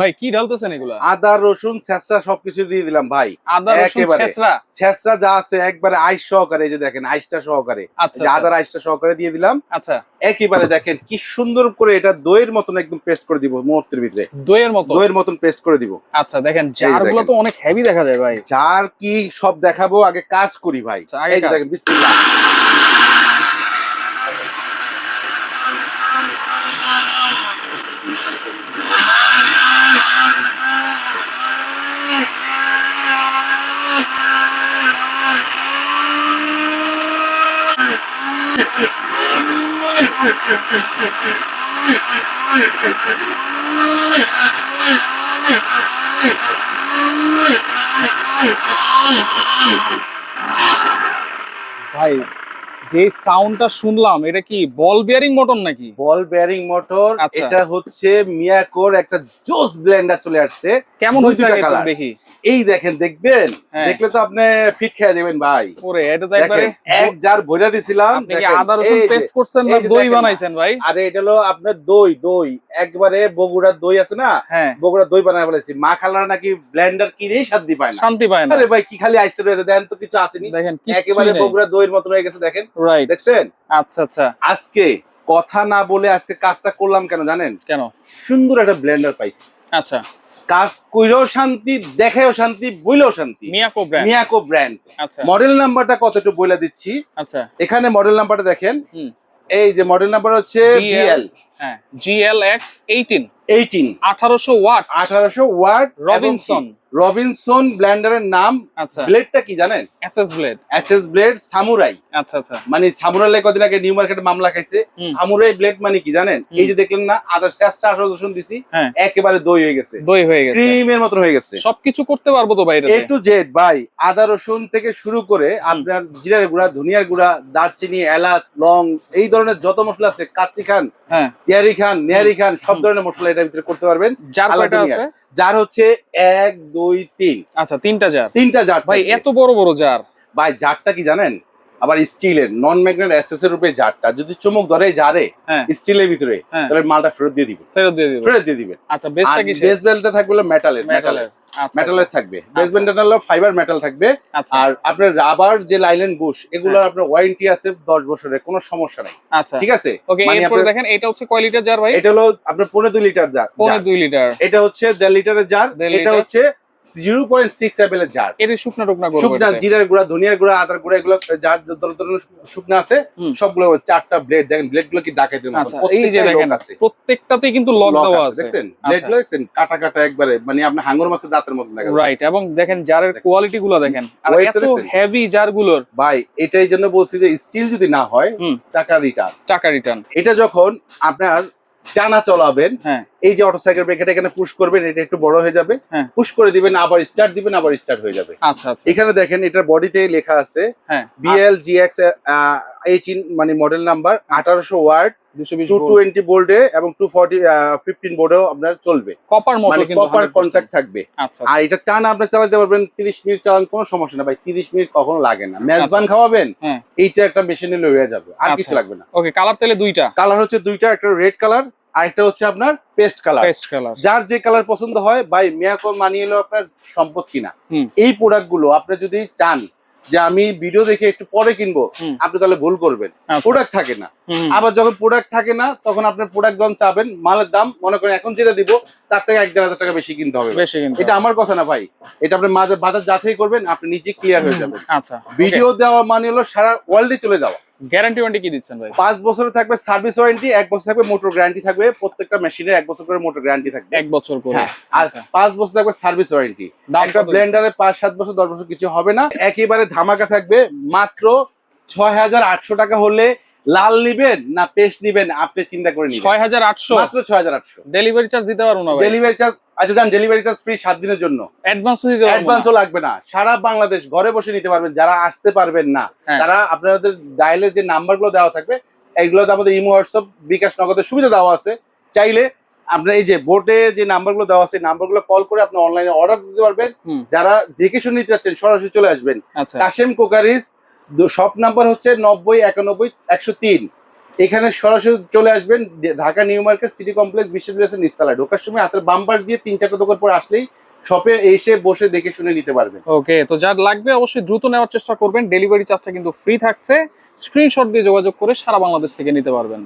ভাই কি ঢালতেছেন এগুলা? আদা রসুন ছেঁচড়া সবকিছু দিয়ে দিলাম ভাই। আদা রসুন। ছেঁচড়া? ছেঁচড়া যা আছে একবারে আইস সহকারে এই যে দেখেন আইসটা সহকারে। আচ্ছা যে আদার আইসটা সহকারে দিয়ে দিলাম। আচ্ছা। একেবারে দেখেন কি সুন্দর করে এটা দইয়ের মতন একদম পেস্ট করে দিব মুহূর্তের ভিতরে। দইয়ের মতো? দইয়ের মতন পেস্ট করে দিব। আচ্ছা দেখেন এই জারগুলো দেখেন। তো অনেক হেভি দেখা যায় ভাই। যার কি সব দেখাবো আগে কাজ করি ভাই। আচ্ছা, এই দেখেন বিসমিল্লাহ। ভাই যে সাউন্ডটা শুনলাম এটা কি বল বিয়ারিং মোটর নাকি? Ball bearing motor. এটা হচ্ছে মিয়াকোর একটা জোস ব্লেন্ডার চলে আসছে। কেমন হয়েছে। দেখি। এই দেখেন দেখবেন? হ্যাঁ। দেখলে তো আপনি ফিট খেয়ে যাবেন ভাই। ওরে এটা তো একবারে এক জার ভইরা দিছিলাম আপনি দেখেন, আদা রসুন পেস্ট করছেন না দই বানাইছেন ভাই? আরে এটা হলো আপনার দই দই। একবারে বগুড়ার দই আছে না হ্যাঁ। বগুড়ার দই বানায় বলেছি মা খালারা নাকি ব্লেন্ডার কিনেই শান্তি পায় না। শান্তি পায় না। আরে ভাই কি খালি আইসটা রয়েছে দেখেন তো কিছু আসেনি। দেখেন একেবারে বগুড়া দইয়ের মতন হয়ে গেছে দেখেন। রাইট দেখছেন? আচ্ছা আচ্ছা। আজকে কথা না বলে আজকে কাজটা করলাম কেন জানেন? কেন? সুন্দর একটা ব্লেন্ডার পাইছি। আচ্ছা। কাজ কইরেও শান্তি দেখায়ও শান্তি বইলেও শান্তি। মিয়াকো ব্র্যান্ড মিয়াকো ব্র্যান্ড আচ্ছা। মডেল নাম্বারটা কতটুকু বলে দিচ্ছি? আচ্ছা। এখানে মডেল নাম্বারটা দেখেন। এই যে মডেল নাম্বার হচ্ছে বিএল হ্যাঁ জিএলএক্স এইটিন এইটিন আঠারোশো ওয়াট। আঠারোশো ওয়ার্ড রবিনসন রবিনসন ব্ল্যান্ডারের নাম আচ্ছা। ব্লেডটা কি জানেন? SS blade SS blade samurai. আচ্ছা আচ্ছা। মানে সামুরাই কদিন আগে নিউ মার্কেটে মামলা খাইছে। সামুরাই ব্লেড মানে কি জানেন? এই যে দেখলেন না আদার চেষ্টা আসা রসুন দিছি হ্যাঁ। একেবারে দই হয়ে গেছে। দই হয়ে গেছে। ক্রিমের মতন হয়ে গেছে। সবকিছু করতে পারব তো ভাই এ টু জেড ভাই আদা রসুন থেকে শুরু করে আপনার জিরার গুঁড়া ধনিয়ার গুঁড়া দারচিনি এলাচ লং এই ধরনের যত মশলা আছে কাচ্চি খান হ্যাঁ। তিয়ারি খান নেয়ারি খান সব ধরনের মশলা এটার ভিতরে করতে পারবেন। যার হচ্ছে এক দুই তিন। আচ্ছা তিনটা জার। তিনটা জার ভাই এত বড় বড় জার। ভাই জারটা কি জানেন? আবার স্টিলের নন ম্যাগনেট এসএস এর উপরে জারটা। যদি চমক ধরে জারে হ্যাঁ। স্টিলের ভিতরে হ্যাঁ। তাহলে মালটা ফেরত দিয়ে দিবে ফেরত দিয়ে দিব ফেরত দিয়ে দিবেন। আচ্ছা বেসটা কি বেস বেল্টটা থাকবে হলো মেটালের মেটালের মেটালের আচ্ছা থাকবে। বেস আচ্ছা। বেল্টটা হলো ফাইবার মেটাল থাকবে। আচ্ছা। আর আপনার রাবার যে লাইলেন বুশ এগুলোর আপনার ওয়ারেন্টি আছে দশ বছরের কোনো সমস্যা নাই। আচ্ছা। ঠিক আছে? ওকে মানে এরপরে দেখেন এটা হচ্ছে কয় লিটার জার ভাই? এটা হলো আপনার পনেরো দুই লিটার জার। পৌনে জার। দুই লিটার এটা হচ্ছে দেড় লিটারের জার। এটা হচ্ছে জিরো পয়েন্ট সিক্স জার। শুকনা টুকনা করব শুকনা জিরার গুঁড়া ধনিয়ার গুঁড়া আদার গুঁড়া এগুলো শুকনা আছে সবগুলো চারটা ব্লেড দেখেন ব্লেডগুলো কি ডাকাইতে আচ্ছা কিন্তু লক দেওয়া আছে দেখছেন? আচ্ছা। ব্লেডগুলো দেখছেন? কাটা কাটা একবারে মানে আপনার হাঙ্গর মাছের দাঁতের দেখা রাইট এবং দেখেন জারের কোয়ালিটি গুলো দেখেন। আর এত হেভি জারগুলোর ভাই এটাই জন্য বলছি যে স্টিল যদি না হয় টাকা রিটার্ন টাকা রিটার্ন এটা যখন আপনার টানা চলাবেন। হ্যাঁ। এই যে অটোসাইকেল ব্রেক এটা এখানে পুশ করবেন এটা একটু বড় হয়ে যাবে। হ্যাঁ। পুশ করে দিবেন আবার স্টার্ট দিবেন আবার স্টার্ট হয়ে যাবে। আচ্ছা আচ্ছা। এখানে দেখেন এটার বডিতে লেখা আছে হ্যাঁ। বিএল জিএক্স এইটিন মানে মডেল নাম্বার আঠারোশো ওয়ার্ড টু টোয়েন্টি বোল্ডে এবং টু ফর্টি ফিফটিন বোর্ডেও আপনার চলবে। কপার মানে কপার 100% কন্ট্যাক্ট থাকবে। আচ্ছা আর এটা টান আপনি চালাতে পারবেন তিরিশ মিনিট চালান কোনো সমস্যা না ভাই তিরিশ মিনিট কখনো লাগে না। মেজবান খাওয়াবেন হ্যাঁ। এইটা একটা মেশিনে হয়ে যাবে আর আচ্ছা। কিছু লাগবে না। ওকে কালার তাহলে দুইটা? কালার হচ্ছে দুইটা একটা রেড কালার আর একটা হচ্ছে আপনার পেস্ট কালার পেস্ট কালার যার যে কালার পছন্দ হয় ভাই মিয়াকো মানিয়ে এলো আপনার সম্পদ কিনা। এই প্রোডাক্টগুলো আপনি যদি চান যে আমি ভিডিও দেখে একটু পরে কিনবো আপনি তাহলে ভুল করবেন। আচ্ছা। প্রোডাক্ট থাকে না। আবার যখন প্রোডাক্ট থাকে না তখন আপনার প্রোডাক্ট যখন চাবেন মালের দাম মনে করেন এখন যেটা দিব তার থেকে এক দেড় হাজার টাকা বেশি কিনতে হবে। এটা আমার কথা না ভাই। এটা আপনি মাঝে বাজার যাচাই করবেন আপনি নিজে ক্লিয়ার হয়ে যাবেন। আচ্ছা। ভিডিও দেওয়া মানে হলো সারা ওয়ার্ল্ডে চলে যাওয়া। গ্যারান্টি ওয়ারেন্টি কি দিচ্ছেন ভাই? পাঁচ বছর থাকবে সার্ভিস ওয়ারেন্টি এক বছর থাকবে মোটর গ্যারান্টি থাকবে প্রত্যেকটা মেশিনের এক বছর করে মোটর গ্যারান্টি থাকবে। এক বছর করে। হ্যাঁ আর আচ্ছা। পাঁচ বছর থাকবে সার্ভিস ওয়ারেন্টি। একটা? ব্লেন্ডারে পাঁচ সাত বছর দশ বছর কিছু হবে না। একেবারে ধামাকা থাকবে মাত্র ছয় হাজার আটশো টাকা হলে লাল নিবেন না পেস্ট নিবেন আপনি চিন্তা করে হাজার আটশো। মাত্র ছয় হাজার আটশো। ডেলিভারি চার্জ দিতে পারব না ভাই। ডেলিভারি চার্জ আচ্ছা যান ডেলিভারি চার্জ ফ্রি সাত দিনের জন্য। অ্যাডভান্স দিতে পারব অ্যাডভান্সও লাগবে না। সারা বাংলাদেশ ঘরে বসে নিতে পারবেন যারা আসতে পারবেন না। হ্যাঁ। তারা আপনাদের ডায়ালের যে নাম্বারগুলো দেওয়া থাকবে এগুলোতে আমাদের ইমো হোয়াটসঅ্যাপ বিকাশ নগদের সুবিধা দেওয়া আছে। চাইলে আপনার এই যে বোর্ডে যে নাম্বারগুলো দেওয়া আছে নাম্বারগুলো কল করে আপনি অনলাইনে অর্ডার দিতে পারবেন। যারা দেখে শুনে নিতে চাচ্ছেন সরাসরি চলে আসবেন। আচ্ছা। কাশেম কোকারিজ শপ নাম্বার হচ্ছে নব্বই, একানব্বই, একশো তিন। এখানে সরাসরি চলে আসবেন Dhaka new market city complex বিশ্ববিদ্যালয়ের নিচতলায়। ঢোকার সময় হাতের বাম দিয়ে তিন, চারটা দোকান পর আসলেই শপে এসে বসে দেখে শুনে নিতে পারবেন। ওকে তো যার লাগবে অবশ্যই দ্রুত নেওয়ার চেষ্টা করবেন। ডেলিভারি চার্জটা কিন্তু ফ্রি থাকছে। স্ক্রিনশট দিয়ে যোগাযোগ করে সারা বাংলাদেশ থেকে নিতে পারবেন।